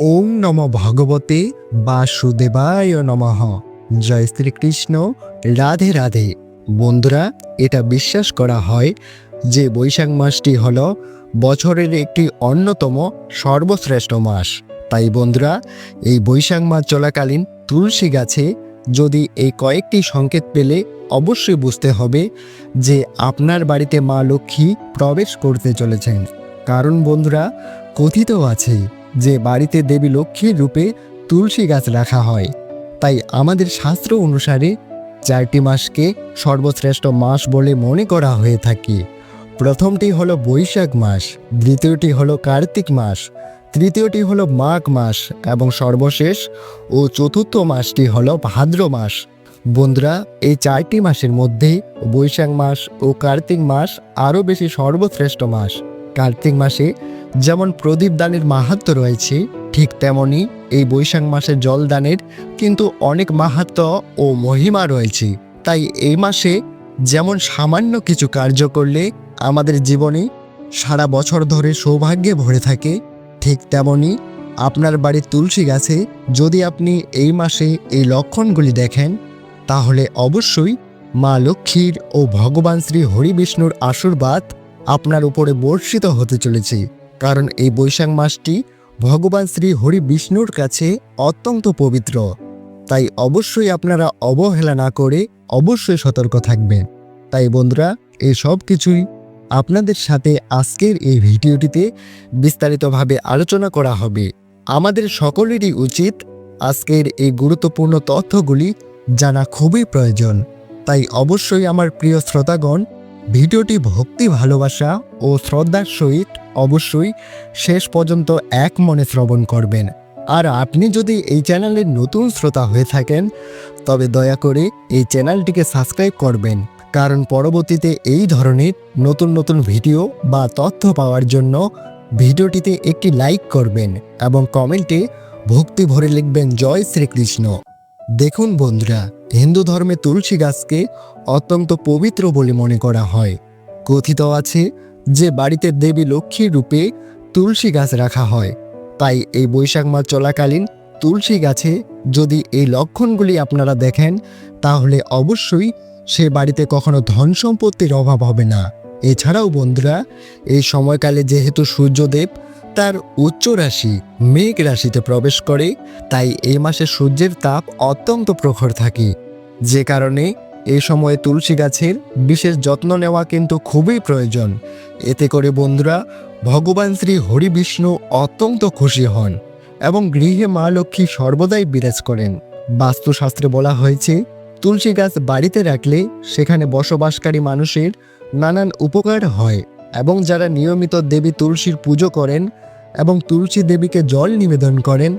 ওং নম ভগবতে বাসুদেবায় নমঃ। জয় শ্রীকৃষ্ণ। রাধে রাধে। বন্ধুরা, এটা বিশ্বাস করা হয় যে বৈশাখ মাসটি হল বছরের একটি অন্যতম সর্বশ্রেষ্ঠ মাস। তাই বন্ধুরা, এই বৈশাখ মাস চলাকালীন তুলসী গাছে যদি এই কয়েকটি সংকেত পেলে অবশ্যই বুঝতে হবে যে আপনার বাড়িতে মা লক্ষ্মী প্রবেশ করতে চলেছেন। কারণ বন্ধুরা, কথিত আছে যে বাড়িতে দেবী লক্ষ্মীর রূপে তুলসী গাছ রাখা হয়। তাই আমাদের শাস্ত্র অনুসারে চারটি মাসকে সর্বশ্রেষ্ঠ মাস বলে মনে করা হয়ে থাকে। প্রথমটি হলো বৈশাখ মাস, দ্বিতীয়টি হলো কার্তিক মাস, তৃতীয়টি হলো মাঘ মাস এবং সর্বশেষ ও চতুর্থ মাসটি হলো ভাদ্র মাস। বন্ধুরা, এই চারটি মাসের মধ্যে বৈশাখ মাস ও কার্তিক মাস আরও বেশি সর্বশ্রেষ্ঠ মাস। কার্তিক মাসে যেমন প্রদীপ দানের মাহাত্ম রয়েছে, ঠিক তেমনি এই বৈশাখ মাসে জল দানের কিন্তু অনেক মাহাত্ম ও মহিমা রয়েছে। তাই এই মাসে যেমন সামান্য কিছু কার্য করলে আমাদের জীবনে সারা বছর ধরে সৌভাগ্যে ভরে থাকে, ঠিক তেমনি আপনার বাড়ির তুলসী গাছে যদি আপনি এই মাসে এই লক্ষণগুলি দেখেন, তাহলে অবশ্যই মা লক্ষ্মীর ও ভগবান শ্রী হরি বিষ্ণুর আশীর্বাদ আপনার উপরে বর্ষিত হতে চলেছে। কারণ এই বৈশাখ মাসটি ভগবান শ্রী হরি বিষ্ণুর কাছে অত্যন্ত পবিত্র। তাই অবশ্যই আপনারা অবহেলা না করে অবশ্যই সতর্ক থাকবেন। তাই বন্ধুরা, এই সব কিছুই আপনাদের সাথে আজকের এই ভিডিওটিতে বিস্তারিতভাবে আলোচনা করা হবে। আমাদের সকলেরই উচিত আজকের এই গুরুত্বপূর্ণ তথ্যগুলি জানা খুবই প্রয়োজন। তাই অবশ্যই আমার প্রিয় শ্রোতাগণ ভিডিওটি ভক্তি, ভালোবাসা ও শ্রদ্ধার সহিত অবশ্যই শেষ পর্যন্ত এক মনে শ্রবণ করবেন। আর আপনি যদি এই চ্যানেলের নতুন শ্রোতা হয়ে থাকেন, তবে দয়া করে এই চ্যানেলটিকে সাবস্ক্রাইব করবেন। কারণ পরবর্তীতে এই ধরনের নতুন নতুন ভিডিও বা তথ্য পাওয়ার জন্য ভিডিওটিতে একটি লাইক করবেন এবং কমেন্টে ভক্তি ভরে লিখবেন, জয় শ্রীকৃষ্ণ। দেখুন বন্ধুরা, হিন্দু ধর্মে তুলসী গাছকে অত্যন্ত পবিত্র বলে মনে করা হয়। কথিত আছে যে বাড়িতে দেবী লক্ষ্মীর রূপে তুলসী গাছ রাখা হয়। তাই এই বৈশাখ মাস চলাকালীন তুলসী গাছে যদি এই লক্ষণগুলি আপনারা দেখেন, তাহলে অবশ্যই সে বাড়িতে কখনো ধন সম্পত্তির অভাব হবে না। এছাড়াও বন্ধুরা, এই সময়কালে যেহেতু সূর্যদেব তার উচ্চ রাশি মেঘ রাশিতে প্রবেশ করে, তাই এই মাসে সূর্যের তাপ অত্যন্ত প্রখর থাকে। যে কারণে এই সময়ে তুলসী গাছের বিশেষ যত্ন নেওয়া কিন্তু খুবই প্রয়োজন। এতে করে বন্ধুরা, ভগবান শ্রী হরি বিষ্ণু অত্যন্ত খুশি হন এবং গৃহে মা লক্ষ্মী সর্বদাই বিরাজ করেন। বাস্তুশাস্ত্রে বলা হয়েছে, তুলসী গাছ বাড়িতে রাখলে সেখানে বসবাসকারী মানুষের নানান উপকার হয়। এবং যারা নিয়মিত দেবী তুলসীর পুজো করেন এবং তুলসী দেবীকে জল নিবেদন করেন,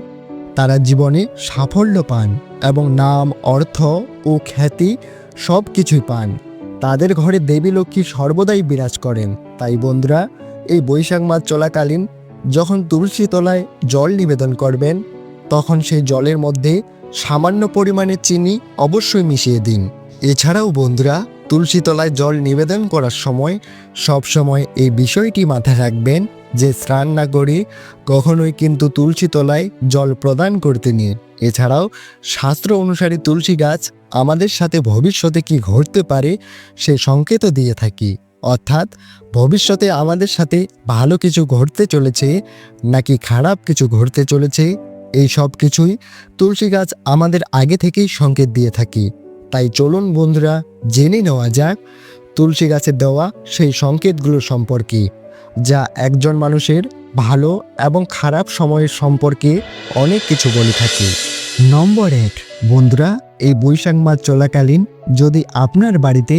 তারা জীবনে সাফল্য পান এবং নাম, অর্থ ও খ্যাতি সব কিছুই পান। তাদের ঘরে দেবী লক্ষ্মী সর্বদাই বিরাজ করেন। তাই বন্ধুরা, এই বৈশাখ মাস চলাকালীন যখন তুলসী তলায় জল নিবেদন করবেন, তখন সেই জলের মধ্যে সামান্য পরিমাণে চিনি অবশ্যই মিশিয়ে দিন। এছাড়াও বন্ধুরা তুলসী তলায় জল নিবেদন করার সময় সব সময় এই বিষয়টি মাথায় রাখবেন যে স্নান না করে কখনোই কিন্তু তুলসী তলায় জল প্রদান করতে নিয়ে এছাড়াও শাস্ত্র অনুসারে তুলসী গাছ আমাদের সাথে ভবিষ্যতে কি ঘটতে পারে সে সংকেতও দিয়ে থাকি। অর্থাৎ ভবিষ্যতে আমাদের সাথে ভালো কিছু ঘটতে চলেছে নাকি খারাপ কিছু ঘটতে চলেছে, এই সব কিছুই তুলসী গাছ আমাদের আগে থেকেই সংকেত দিয়ে থাকি। তাই চলুন বন্ধুরা, জেনে নেওয়া যাক তুলসী গাছের দেওয়া সেই সংকেতগুলো সম্পর্কে, যা একজন মানুষের ভালো এবং খারাপ সময়ের সম্পর্কে অনেক কিছু বলে থাকে। নম্বর এক, বন্ধুরা, এই বৈশাখ মাস চলাকালীন যদি আপনার বাড়িতে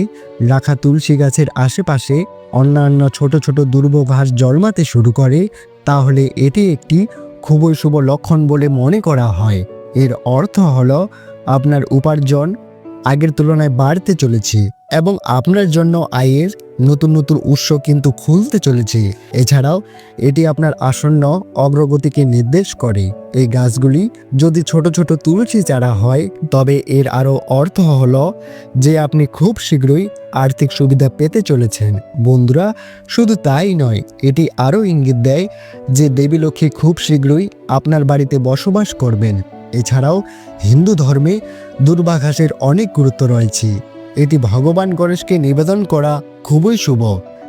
রাখা তুলসী গাছের আশেপাশে অন্যান্য ছোট ছোট দুর্ব ঘাস জন্মাতে শুরু করে, তাহলে এটি একটি খুবই শুভ লক্ষণ বলে মনে করা হয়। এর অর্থ হল আপনার উপার্জন আগের তুলনায় বাড়তে চলেছে এবং আপনার জন্য আয়ের নতুন নতুন উৎস কিন্তু খুলতে চলেছে। এছাড়াও, এটি আপনার আসন্ন অগ্রগতিকে নির্দেশ করে। এই গাছগুলি যদি ছোট ছোট তুলসী চারা হয়, তবে এর আরও অর্থ হল যে আপনি খুব শীঘ্রই আর্থিক সুবিধা পেতে চলেছেন। বন্ধুরা, শুধু তাই নয়, এটি আরও ইঙ্গিত দেয় যে দেবী লক্ষ্মী খুব শীঘ্রই আপনার বাড়িতে বসবাস করবেন। এছাড়াও হিন্দু ধর্মে দুর্বাঘাসের অনেক গুরুত্ব রয়েছে। এটি ভগবান গণেশকে নিবেদন করা খুবই শুভ।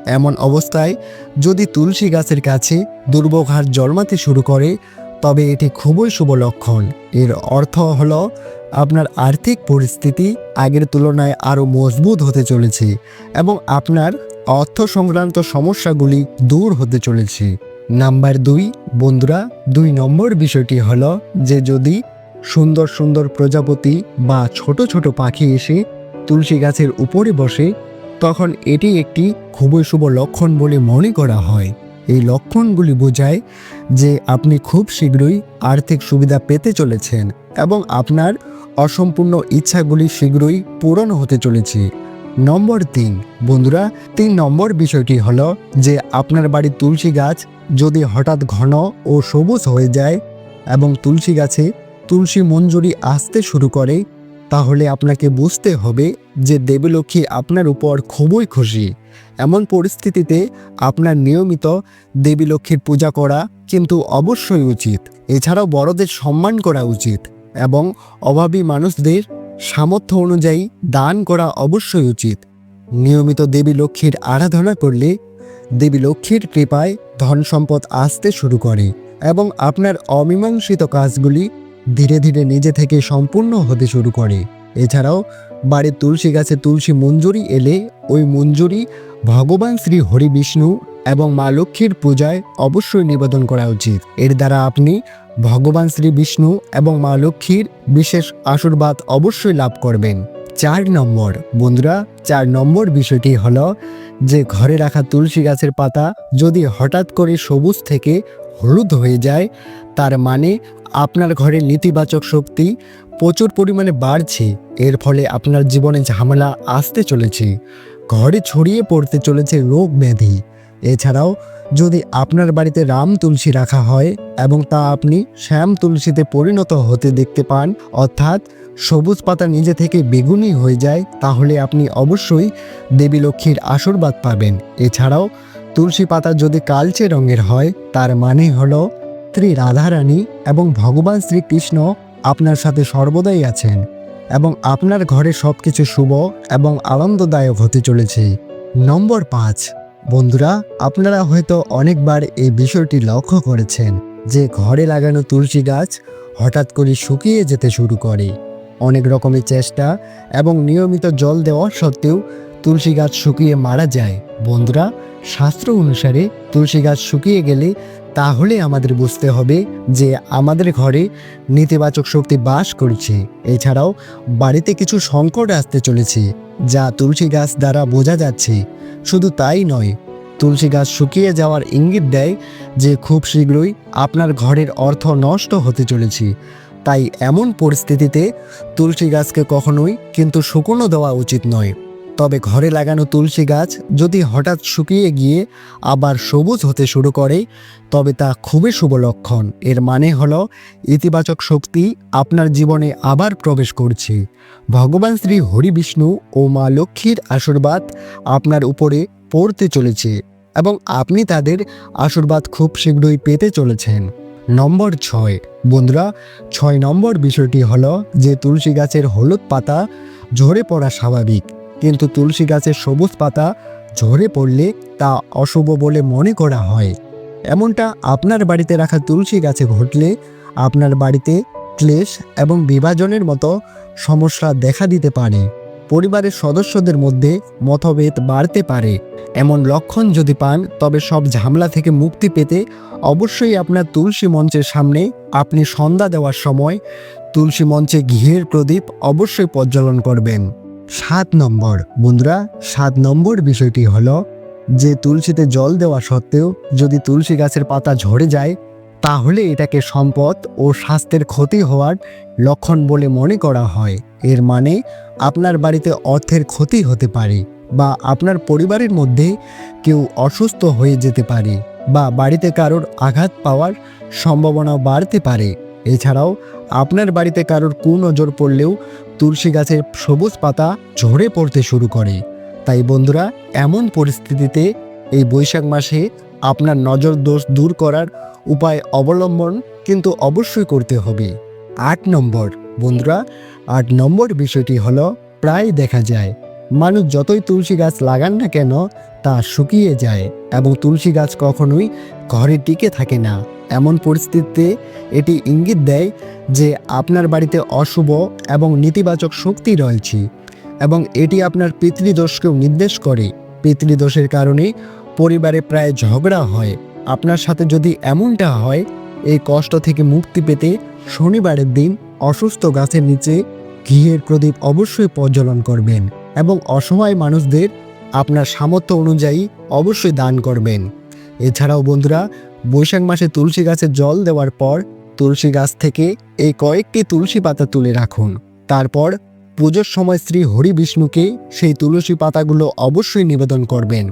এমন অবস্থায় যদি তুলসী গাছের কাছে দুর্বঘাস জন্মাতে শুরু করে, তবে এটি খুবই শুভ লক্ষণ। এর অর্থ হলো, আপনার আর্থিক পরিস্থিতি আগের তুলনায় আরও মজবুত হতে চলেছে এবং আপনার অর্থ সংক্রান্ত সমস্যাগুলি দূর হতে চলেছে। নাম্বার দুই, বন্ধুরা, দুই নম্বর বিষয়টি হলো যে যদি সুন্দর সুন্দর প্রজাপতি বা ছোট ছোট পাখি এসে তুলসী গাছের উপরে বসে, তখন এটি একটি খুবই শুভ লক্ষণ বলে মনে করা হয়। এই লক্ষণগুলি বোঝায় যে আপনি খুব শীঘ্রই আর্থিক সুবিধা পেতে চলেছেন এবং আপনার অসম্পূর্ণ ইচ্ছাগুলি শীঘ্রই পূরণ হতে চলেছে। নম্বর তিন। বন্ধুরা, তিন নম্বর বিষয়টি হলো যে আপনার বাড়ির তুলসী গাছ যদি হঠাৎ ঘন ও সবুজ হয়ে যায় এবং তুলসী গাছে তুলসী মঞ্জুরি আসতে শুরু করে, তাহলে আপনাকে বুঝতে হবে যে দেবীলক্ষ্মী আপনার উপর খুবই খুশি। এমন পরিস্থিতিতে আপনার নিয়মিত দেবী লক্ষ্মীর পূজা করা কিন্তু অবশ্যই উচিত। এছাড়াও বড়দের সম্মান করা উচিত এবং অভাবী মানুষদের সামর্থ্য অনুযায়ী দান করা অবশ্যই উচিত। নিয়মিত দেবী লক্ষ্মীর আরাধনা করলে দেবী লক্ষ্মীর কৃপায় ধন সম্পদ আসতে শুরু করে এবং আপনার অমীমাংসিত কাজগুলি ধীরে ধীরে নিজে থেকে সম্পূর্ণ হতে শুরু করে। এছাড়াও, বাড়ির তুলসী গাছে তুলসী মঞ্জুরি এলে ওই মঞ্জুরি ভগবান শ্রী হরি বিষ্ণু এবং মা লক্ষ্মীর পূজায় অবশ্যই নিবেদন করা উচিত। এর দ্বারা আপনি ভগবান শ্রী বিষ্ণু এবং মা লক্ষ্মীর বিশেষ আশীর্বাদ অবশ্যই লাভ করবেন। চার নম্বর, বন্ধুরা, চার নম্বর বিষয়টি হল যে ঘরে রাখা তুলসী গাছের পাতা যদি হঠাৎ করে সবুজ থেকে হলুদ হয়ে যায়, তার মানে আপনার ঘরে নেতিবাচক শক্তি প্রচুর পরিমাণে বাড়ছে। এর ফলে আপনার জীবনে ঝামেলা আসতে চলেছে। ঘরে ছড়িয়ে পড়তে চলেছে রোগ ব্যাধি। এছাড়াও যদি আপনার বাড়িতে রাম তুলসী রাখা হয় এবং তা আপনি শ্যাম তুলসীতে পরিণত হতে দেখতে পান, অর্থাৎ সবুজ পাতা নিজে থেকে বেগুনি হয়ে যায়, তাহলে আপনি অবশ্যই দেবী লক্ষ্মীর আশীর্বাদ পাবেন। এছাড়াও তুলসী পাতা যদি কালচে রঙের হয়, তার মানে হলো শ্রী রাধারানী এবং ভগবান শ্রীকৃষ্ণ আপনার সাথে সর্বদাই আছেন এবং আপনার ঘরে সব কিছু শুভ এবং আনন্দদায়ক হতে চলেছে। নম্বর পাঁচ। বন্ধুরা, আপনারা হয়তো অনেকবার এই বিষয়টি লক্ষ্য করেছেন যে ঘরে লাগানো তুলসী গাছ হঠাৎ করে শুকিয়ে যেতে শুরু করে। অনেক রকমের চেষ্টা এবং নিয়মিত জল দেওয়া সত্ত্বেও তুলসী গাছ শুকিয়ে মারা যায়। বন্ধুরা, শাস্ত্র অনুসারে তুলসী গাছ শুকিয়ে গেলে তাহলে আমাদের বুঝতে হবে যে আমাদের ঘরে নেতিবাচক শক্তি বাস করছে। এছাড়াও বাড়িতে কিছু সংকট আসতে চলেছে, যা তুলসী গাছ দ্বারা বোঝা যাচ্ছে। শুধু তাই নয়, তুলসী গাছ শুকিয়ে যাওয়ার ইঙ্গিত দেয় যে খুব শীঘ্রই আপনার ঘরের অর্থ নষ্ট হতে চলেছে। তাই এমন পরিস্থিতিতে তুলসী গাছকে কখনোই কিন্তু শুকনো দেওয়া উচিত নয়। তবে ঘরে লাগানো তুলসী গাছ যদি হঠাৎ শুকিয়ে গিয়ে আবার সবুজ হতে শুরু করে, তবে তা খুবই শুভ লক্ষণ। এর মানে হলো, ইতিবাচক শক্তি আপনার জীবনে আবার প্রবেশ করছে। ভগবান শ্রী হরি বিষ্ণু ও মা লক্ষ্মীর আশীর্বাদ আপনার উপরে পড়তে চলেছে এবং আপনি তাদের আশীর্বাদ খুব শীঘ্রই পেতে চলেছেন। নম্বর ছয়। বন্ধুরা, ছয় নম্বর বিষয়টি হলো যে তুলসী গাছের হলুদ পাতা ঝরে পড়া স্বাভাবিক। কিন্তু তুলসী গাছের সবুজ পাতা ঝরে পড়লে তা অশুভ বলে মনে করা হয়। এমনটা আপনার বাড়িতে রাখা তুলসী গাছে ঘটলে আপনার বাড়িতে ক্লেশ এবং বিভাজনের মতো সমস্যা দেখা দিতে পারে। পরিবারের সদস্যদের মধ্যে মতভেদ বাড়তে পারে। এমন লক্ষণ যদি পান, তবে সব ঝামেলা থেকে মুক্তি পেতে অবশ্যই আপনার তুলসী মঞ্চের সামনে আপনি সন্ধ্যা দেওয়ার সময় তুলসী মঞ্চে ঘিয়ের প্রদীপ অবশ্যই প্রজ্বলন করবেন। সাত নম্বর। বন্ধুরা, সাত নম্বর বিষয়টি হলো যে তুলসীতে জল দেওয়া সত্ত্বেও যদি তুলসী গাছের পাতা ঝরে যায়, তাহলে এটাকে সম্পদ ও স্বাস্থ্যের ক্ষতি হওয়ার লক্ষণ বলে মনে করা হয়। এর মানে আপনার বাড়িতে অর্থের ক্ষতি হতে পারে বা আপনার পরিবারের মধ্যে কেউ অসুস্থ হয়ে যেতে পারে বা বাড়িতে কারোর আঘাত পাওয়ার সম্ভাবনা বাড়তে পারে। এছাড়াও আপনার বাড়িতে কারোর কুনজর পড়লেও তুলসী গাছের সবুজ পাতা ঝরে পড়তে শুরু করে। তাই বন্ধুরা, এমন পরিস্থিতিতে এই বৈশাখ মাসে আপনার নজর দোষ দূর করার উপায় অবলম্বন কিন্তু অবশ্যই করতে হবে। আট নম্বর, বন্ধুরা, আট নম্বর বিষয়টি হলো, প্রায় দেখা যায়, মানুষ যতই তুলসী গাছ লাগান না কেন, তা শুকিয়ে যায় এবং তুলসী গাছ কখনোই ঘরে টিকে থাকে না। এমন পরিস্থিতিতে এটি ইঙ্গিত দেয় যে আপনার বাড়িতে অশুভ এবং নেতিবাচক শক্তি রয়েছে এবং এটি আপনার পিতৃদোষকেও নির্দেশ করে। পিতৃদোষের কারণে পরিবারে প্রায় ঝগড়া হয়। আপনার সাথে যদি এমনটা হয়, এই কষ্ট থেকে মুক্তি পেতে শনিবারের দিন অসুস্থ গাছের নিচে ঘিয়ের প্রদীপ অবশ্যই প্রজ্বলন করবেন এবং অসহায় মানুষদের আপনার সামর্থ্য অনুযায়ী অবশ্যই দান করবেন। এছাড়াও বন্ধুরা বৈশাখ মাসে তুলসী গাছে জল দেওয়ার পর তুলসী গাছ থেকে এই কয়েকটি তুলসী পাতা তুলে রাখুন। তারপর পুজোর সময় শ্রী হরি বিষ্ণুকে সেই তুলসী পাতাগুলো অবশ্যই নিবেদন করবেন।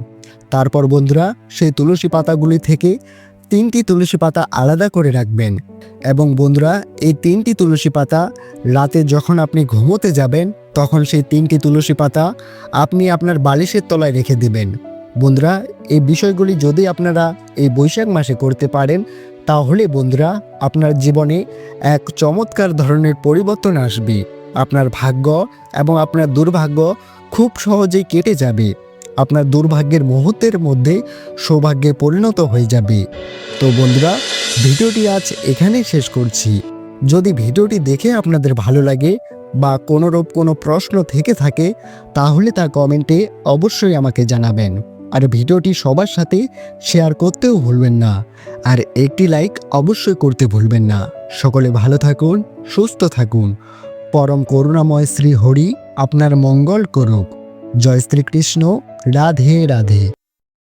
তারপর বন্ধুরা, সেই তুলসী পাতাগুলি থেকে তিনটি তুলসী পাতা আলাদা করে রাখবেন এবং বন্ধুরা, এই তিনটি তুলসী পাতা রাতে যখন আপনি ঘুমোতে যাবেন, তখন সেই তিনটি তুলসী পাতা আপনি আপনার বালিশের তলায় রেখে দেবেন। বন্ধুরা, এই বিষয়গুলি যদি আপনারা এই বৈশাখ মাসে করতে পারেন, তাহলে বন্ধুরা, আপনার জীবনে এক চমৎকার ধরনের পরিবর্তন আসবে। আপনার ভাগ্য এবং আপনার দুর্ভাগ্য খুব সহজেই কেটে যাবে। আপনার দুর্ভাগ্যের মুহূর্তের মধ্যে সৌভাগ্যে পরিণত হয়ে যাবে। তো বন্ধুরা, ভিডিওটি আজ এখানেই শেষ করছি। যদি ভিডিওটি দেখে আপনাদের ভালো লাগে বা কোনোরূপ কোনো প্রশ্ন থেকে থাকে, তাহলে তা কমেন্টে অবশ্যই আমাকে জানাবেন। আর ভিডিওটি সবার সাথে শেয়ার করতেও ভুলবেন না। আর একটি লাইক অবশ্যই করতে ভুলবেন না। সকলে ভালো থাকুন, সুস্থ থাকুন। পরম করুণাময় শ্রী হরি, আপনার মঙ্গল করুক। জয় শ্রীকৃষ্ণ, রাধে রাধে।